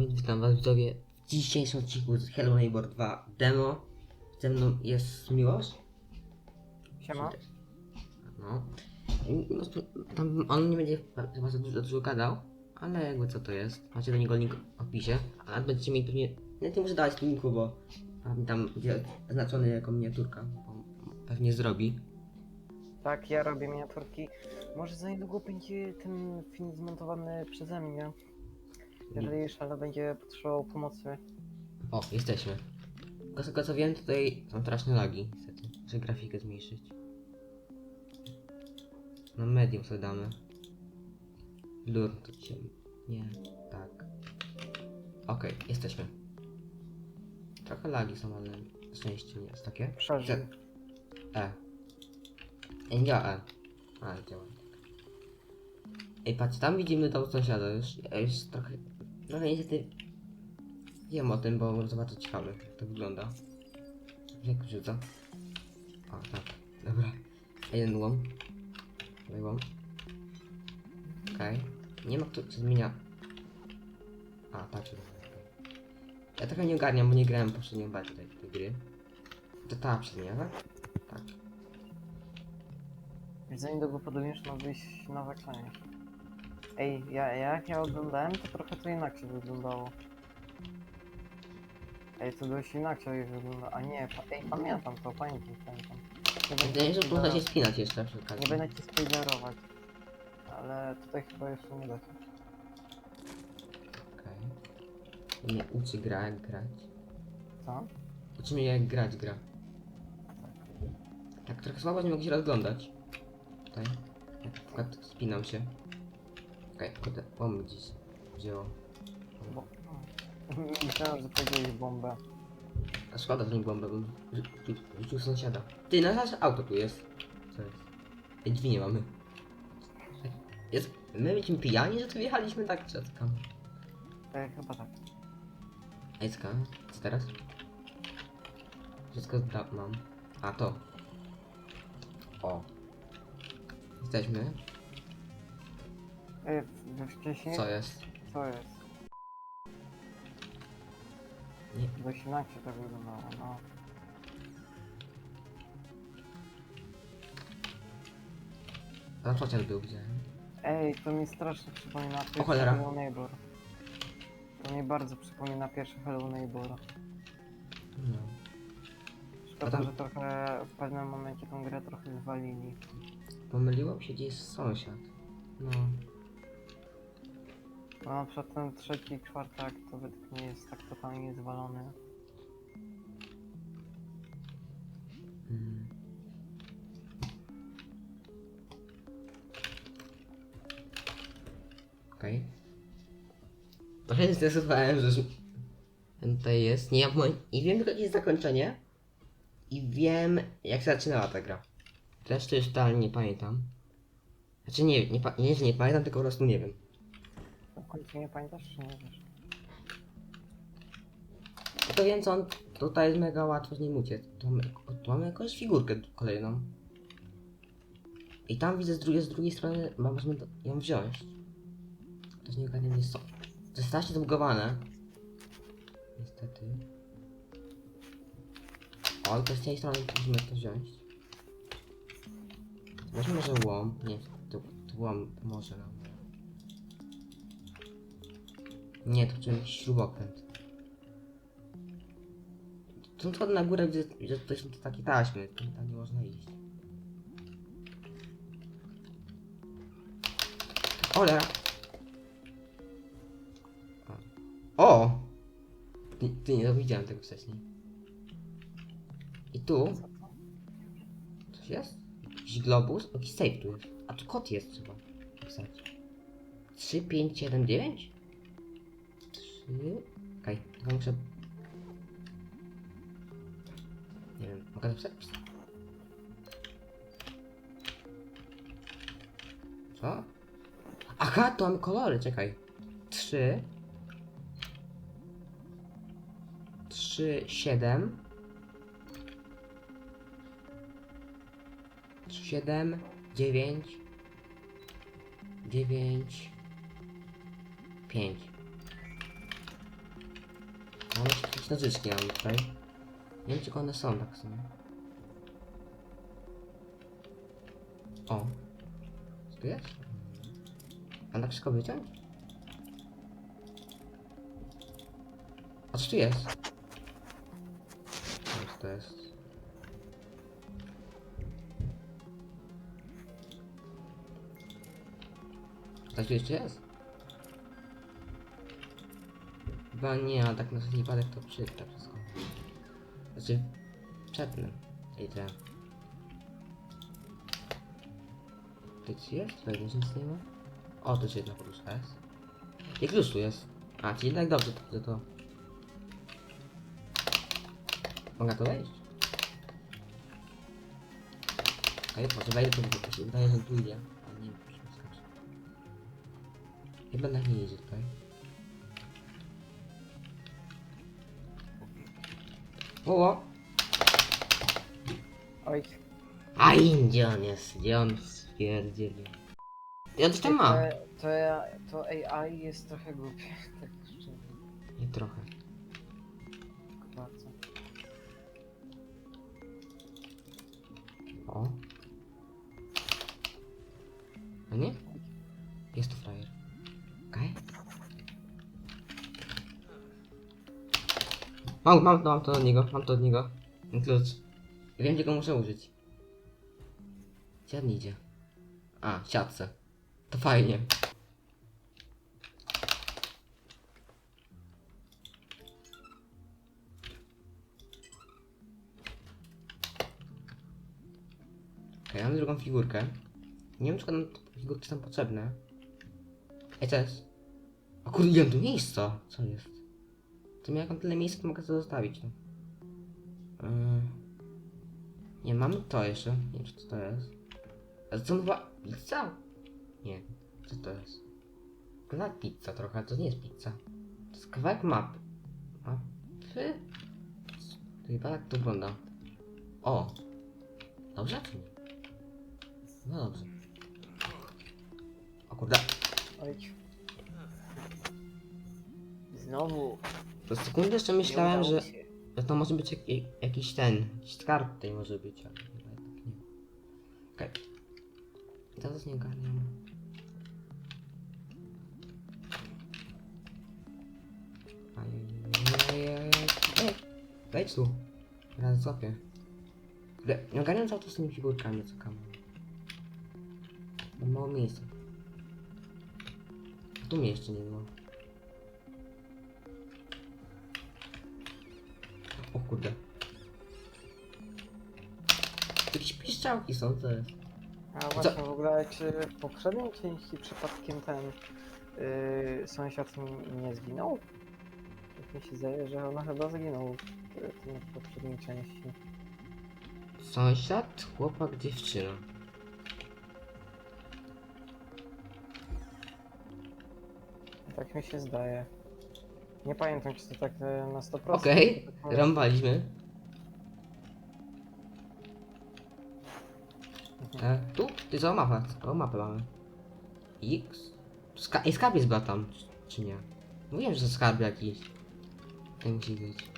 więc witam was widzowie w dzisiejszym odcinku z Hello Neighbor 2 demo. Ze mną jest Miłosz. Siema. No. Prostu Tam on nie będzie chyba za dużo, dużo gadał, ale jakby co to jest. Macie do niego link w opisie, a nawet będziecie mieli pewnie... Nie, nie muszę dawać linku, bo tam, tam będzie oznaczony jako miniaturka, bo pewnie zrobi. Tak, ja robię miniaturki. Może za niedługo będzie ten film zmontowany przeze mnie. Jeżeli Szala będzie potrzebował pomocy. O, jesteśmy. Tylko z tego co wiem, tutaj są straszne lagi, niestety. Muszę grafikę zmniejszyć. No medium sobie damy. Blur to cię... Nie, tak. Okej, jesteśmy. Trochę lagi są, ale na szczęście nie jest takie. Przeżyj. E. Ej, nie działa E. A, działa. Ej, patrz, tam widzimy tą sąsiada już. Ja już trochę... Trochę niestety... Wiem o tym, bo zobaczę ciekawe, jak to wygląda. Jak rzuca. O, tak. Dobra. Jeden łom. Drugi łom. Okej. Nie ma kto się zmienia. A, tak okej. Ja trochę nie ogarniam, bo nie grałem poprzednią bardziej tej, tej gry. To ta poprzednia, tak? Tak. Za niedługo podobnież ma wyjść nowa część. Ej, ja, jak ja oglądałem, to trochę to inaczej wyglądało. Ej, to dość inaczej wygląda. A nie, pa, ej, pamiętam to, pamiętam, pamiętam. Nie Wydaje się, że można się spinać jeszcze przy okazji. Nie będę ci spoilerować. Ale tutaj chyba jeszcze nie da się. Okej. Mnie uczy gra jak grać. Co? Uczy mnie jak grać gra. Tak trochę słabo, nie mogę się rozglądać. Tutaj. Jak na przykład spinam się. Okej, kurde, bomby gdzieś wzięło. Bo... Myślałem, że powiedziałeś bombę. A szkoda, że nie bombę, bym rzu- rzu- rzucił sąsiada. Ty, na nasze auto tu jest. Co jest? Ej, drzwi nie mamy. Jest, my byliśmy pijani, że tu wjechaliśmy tak przed kam. E, chyba tak. Ej, ska, co teraz? Wszystko zda mam. A to. O. Jesteśmy. E, we wcześniej... Co jest? Co jest? Nie. Dość inaczej to wyglądało, no. Chociaż był widziałem. Ej, to mi strasznie przypomina pierwszy cholera. Hello Neighbor. To mi bardzo przypomina pierwszy Hello Neighbor. No. Szkoda, A tam- że trochę w pewnym momencie tą grę trochę wywalili. Pomyliło mi się, gdzie jest sąsiad. No. No na ten trzeci i czwarty akt to według mnie jest tak totalnie zwalony. Mm. Okej. Trochę się zdecydowałem, że tutaj jest. Nie, mo- i wiem tylko jest zakończenie. I wiem jak się zaczynała ta gra. Reszty już totalnie nie pamiętam. Znaczy nie, nie, nie, nie pamiętam, tylko po prostu nie wiem. W końcu nie pamiętasz czy nie wiesz? To więc on tutaj jest mega łatwo z nim uciec. Tu mamy, tu mamy jakąś figurkę kolejną. I tam widzę z drugiej, z drugiej strony, możemy ją wziąć. To nie ogarniam jest co. To jest strasznie zbugowane. Niestety. O, i to z tej strony musimy to wziąć. Weźmy może łom. Nie, to, to łom pomoże nam. Nie, to czymś śrubokręt. Tu to na górę, gdzie, gdzie to są takie taśmy, tam nie można iść. Cholera! O! Ty, ty nie widziałem tego wcześniej. I tu coś jest? Jakiś globus? Jakiś safe tu jest. A tu kod jest pisać. 3, 5, 7, 9? 3... Okej, okay, muszę nie wiem, mogę napisać? Co? Aha, to mamy kolory, czekaj. Trzy. Trzy, siedem. Trzy, siedem, dziewięć. Dziewięć. Pięć. Nożyczki mam tutaj. Nie wiem, czy one są tak w sumie. O. Co tu jest? Mam tak wszystko wyciąć? A co tu jest? Co to jest? Coś tu jeszcze jest? Chyba nie, a tak na wszelki wypadek to przeczyta wszystko. Znaczy, przetnę. I te. Tutaj coś jest? Tutaj nic nie ma? O, to jest jedna poduszka jest. I klucz tu jest. A, czyli tak dobrze to, to. Mogę to wejść? A jak może wejdę, to się wydaje, że tu idzie. Ale nie czy skacze. Chyba na nie idzie tutaj. O! Oj. A gdzie on jest? Gdzie on stwierdzili? Ja coś tam mam. To, to, ja, to AI jest trochę głupie. Tak szczerze. I trochę. Mam, mam, mam to od niego, mam to od niego. Klucz. Wiem, gdzie go muszę użyć. Gdzie on idzie? A, siatce. To fajnie. Okej, mamy drugą figurkę. Nie wiem, czy nam figurki są potrzebne. Ej, co jest? O kurde, ile tu miejsca? Co jest? To jak mam tyle miejsca, to mogę to zostawić, no. Yy... Nie, mamy to jeszcze. Nie wiem, czy to jest. A co była? Pizza? Nie. Co to jest? Wygląda pizza trochę, ale to nie jest pizza. To jest kawałek mapy. Mapy? To chyba tak to wygląda. O! Dobrze czy nie? No dobrze. O kurde. Oj. Znowu. To sekundę jeszcze myślałem, że, się. że to może być jak, jakiś ten, jakiś skarb tutaj może być, ale chyba jednak nie. Okej. Teraz nie ogarniam. Ej, wejdź tu. Teraz złapię. Kurde, Nie ogarniam co to z tymi figurkami, co kam. Mam mało miejsca. Tu mnie jeszcze nie było. Kurde. Jakieś piszczałki są, co jest? A właśnie w ogóle, czy w poprzedniej części przypadkiem ten yy, sąsiad nie zginął? Tak mi się zdaje, że ona chyba zginął w, tym- w poprzedniej części. Sąsiad, chłopak, dziewczyna. Tak mi się zdaje. Nie pamiętam, czy to tak e, na 100%. Okej, to tak rąbaliśmy. Mhm. E, tu? Ty za mapę, o mapę mamy. X? Ska Ej, skarb jest chyba tam, czy, czy nie? Mówiłem, że skarb jakiś. To musi być.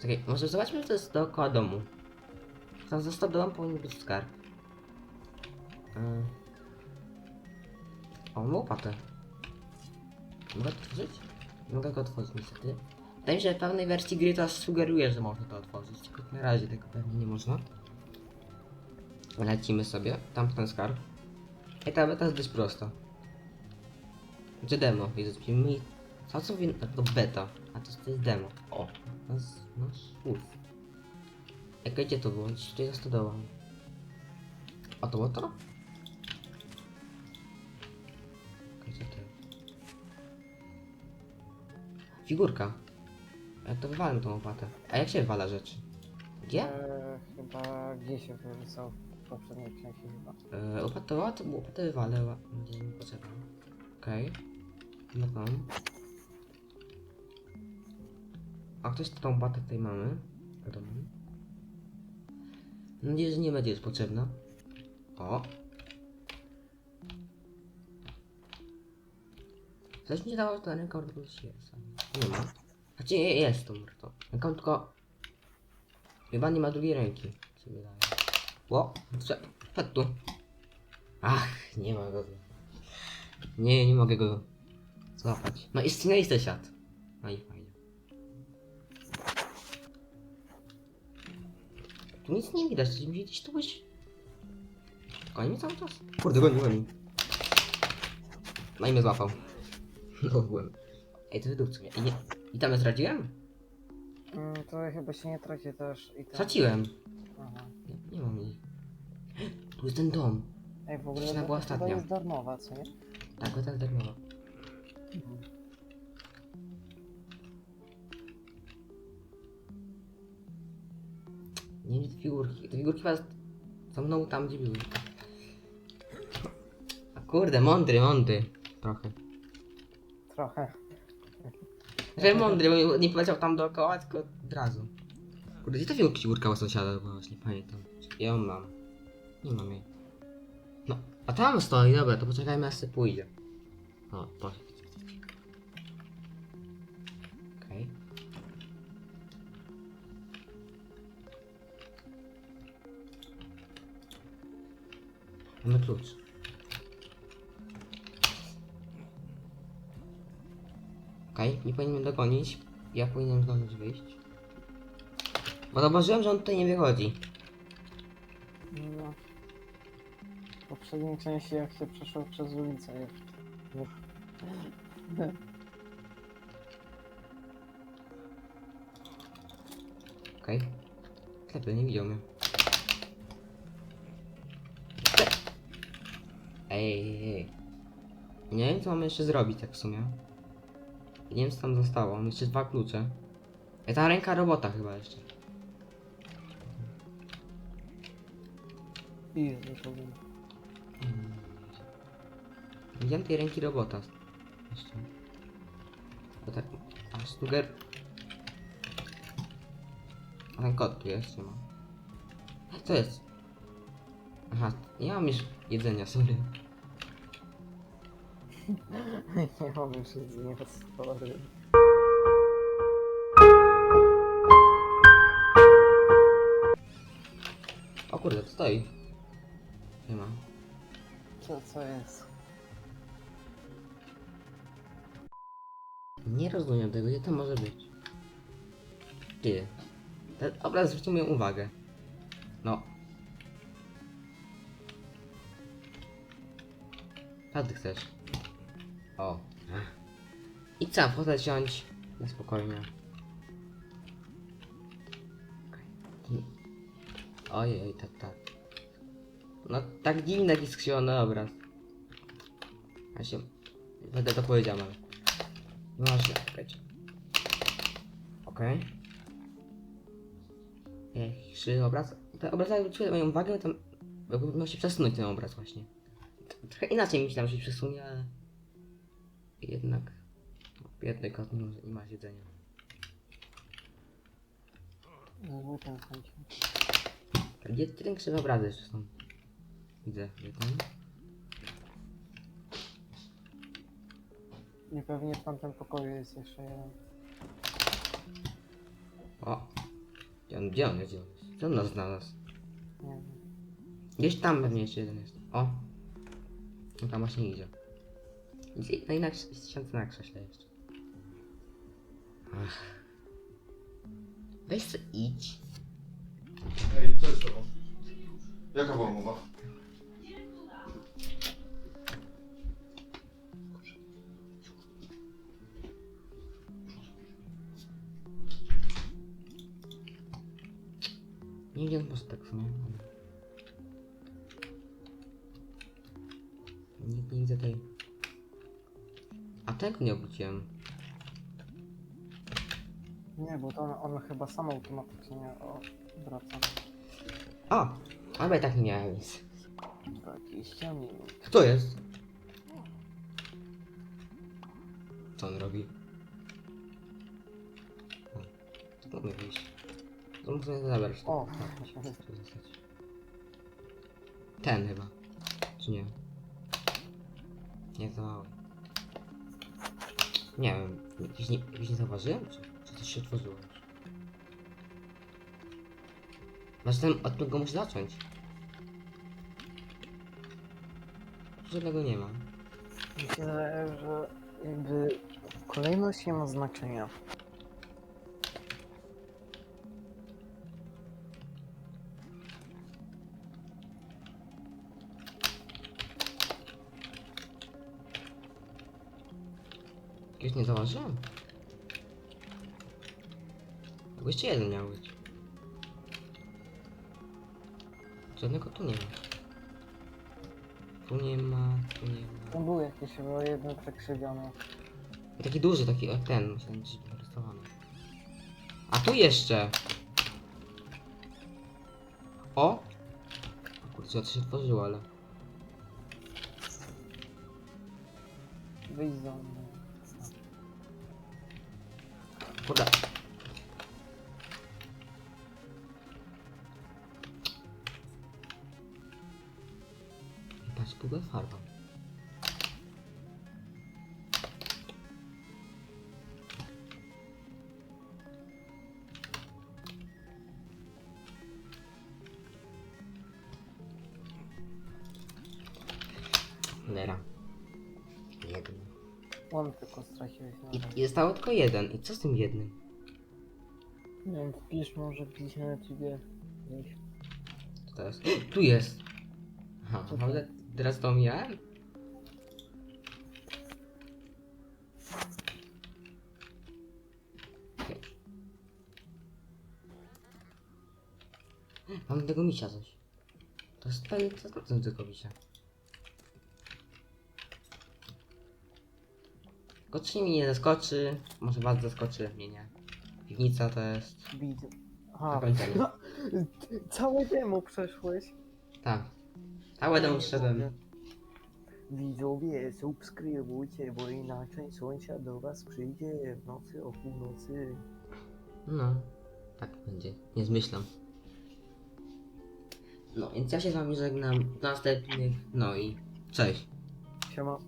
Czekaj, może zobaczmy, co to jest dookoła domu. Tam 100 domem powinien być skarb. E... O, mam łopatę. Mogę to otworzyć? Nie mogę go otworzyć niestety. Wydaje mi się, że w pewnej wersji gry to sugeruje, że można to otworzyć, tylko na razie tego pewnie nie można. Lecimy sobie, tam ten skarb. I ta beta jest dość prosta. Gdzie demo? Jezus, mi... Co co wie... To beta, a to, to jest demo. O, nasz, nasz wolf. Jak gdzie to było? Gdzieś tutaj zastodował. A to było to? Figurka. Jak to wywalam tą opatę? A jak się wywala rzeczy? Gdzie? E, chyba gdzie się wyrzucał w poprzedniej części chyba. Eee, opatowa to było opatę wywalę, będzie mi potrzebna. Okej. No tam. A ktoś tą opatę tutaj mamy? Wiadomo. Mam nadzieję, że nie będzie już potrzebna. O! Coś mi się dało, że ta ręka odwróciła się. Nie ma. Znaczy jest to to. Tylko, tylko... Chyba nie ma drugiej ręki. się wydaje. Ło, wszedł, wszedł tu. Ach, nie ma go. Nie, nie mogę go złapać. No i strzynęliście siat. No i fajnie. Tu nic nie widać, czy widzisz tu byś... Goni mnie cały czas? Kurde, goni, goni. No i mnie złapał. No byłem. Ej, to wydupcy mnie. I, nie... I tam zdradziłem? Mm, to chyba się nie traci też i tak. Straciłem. Aha. Nie, nie mam ich. Tu jest ten dom. Ej, w ogóle to była chyba ostatnia. jest darmowa, co nie? Tak, to tak darmowa. Nie wiem, te figurki. Te figurki chyba za mną tam, gdzie były. A kurde, mądry, mądry. Trochę. Trochę. Że mądry, bo nie poleciał tam dookoła, tylko od razu. Kurde, gdzie ta figu- figurka u sąsiada? Bo właśnie pamiętam. Ja ją mam. Nie mam jej. No, a tam stoi, dobra, to poczekajmy aż sobie pójdzie. O, poszedł. Okej. Mamy klucz. Okej, nie powinienem dogonić. Ja powinienem zdążyć wyjść. Bo zauważyłem, że on tutaj nie wychodzi. No. W poprzedniej części jak się przeszło przez ulicę jeszcze. Okej. Klepy, nie widział mnie. Ej, ej, ej. Nie wiem, co mamy jeszcze zrobić, tak w sumie. Nie wiem, co tam zostało. Mam jeszcze dwa klucze. Ej, ta ręka robota chyba jeszcze. I nie powiem. Mm. Widziałem tej ręki robota. Jeszcze. Bo tak. A Stuger. A ten kot tu jest, nie ma. Co jest? Aha, nie mam już jedzenia, sorry. Nie mam już jedzenia spory. O kurde, to stoi. Nie ma. Co, co jest? Nie rozumiem tego, gdzie to może być. Ty. Ten obraz zwrócił moją uwagę. No. Ty chcesz? O. I co, fotę wziąć? Na spokojnie. Ojej, tak, tak. No, tak dziwny jakiś skrzywiony obraz. Ja się... Będę to powiedział, ale... Ważne, czekajcie. Okej. Pierwszy obraz. Te obrazy zwróciły moją uwagę, to jakby się przesunąć ten obraz właśnie. Trochę inaczej myślałem, że się przesunie, ale... Jednak... Biedny kot nie, ma jedzenia. Zły ten kończy. Gdzie te krzywe obrazy jeszcze są? Widzę jeden. I pewnie w tamtym pokoju jest jeszcze jeden. O! Gdzie on, gdzie on jest? Gdzie on jest? Gdzie on nas znalazł? Nie wiem. Gdzieś tam pewnie jeszcze jeden jest. O! No tam właśnie idzie. No i na siąc na krześle jeszcze. Ach. Weź co idź. Ej, co jest z tobą? Jaka była mowa? Nie wiem, po tak w nie widzę tej. Tego nie obróciłem. Nie, bo to on, on chyba sam automatycznie odwraca. O! Ale ja tak nie miałem nic. Taki ściągnij. Kto jest? Co on robi? O, to mamy wyjść. To muszę zabrać. O. Tak, tu zostać. Ten chyba. Czy nie? Nie za mały. Nie wiem, jakiś nie, zauważyłem? Czy, czy coś się otworzyło? Znaczy ten, od tego muszę zacząć. Żadnego nie ma. Wydaje, że jakby kolejność nie ma znaczenia. Jakiegoś nie zauważyłem. Bo jeszcze jeden miał być. Żadnego tu nie ma. Tu nie ma, tu nie ma. To był jakiś chyba jeden przekrzywiony. Taki duży, taki ten, myślałem, że był narysowany. A tu jeszcze! O! O Kurczę, to się otworzyło, ale... Wyjdź za mną. Kurde. I patrz, długa farba. Lera. On tylko straciłeś na I, I zostało tylko jeden. I co z tym jednym? Nie wiem, wpisz może gdzieś na ciebie. Co teraz? Tu jest! Aha, naprawdę teraz to omijałem? Okej. Mam tego misia coś. To jest pewnie to to są tylko misia. Tylko czy mi nie zaskoczy? Może was zaskoczy, mnie nie. Piwnica to jest... Widzę. Na Aha, nie. całe demo przeszłeś. Tak. Całe dom szedłem. Widzowie, subskrybujcie, bo inaczej sąsiad do was przyjdzie w nocy o północy. No, tak będzie. Nie zmyślam. No, więc ja się z wami żegnam. Do następnych. No i cześć. Siema.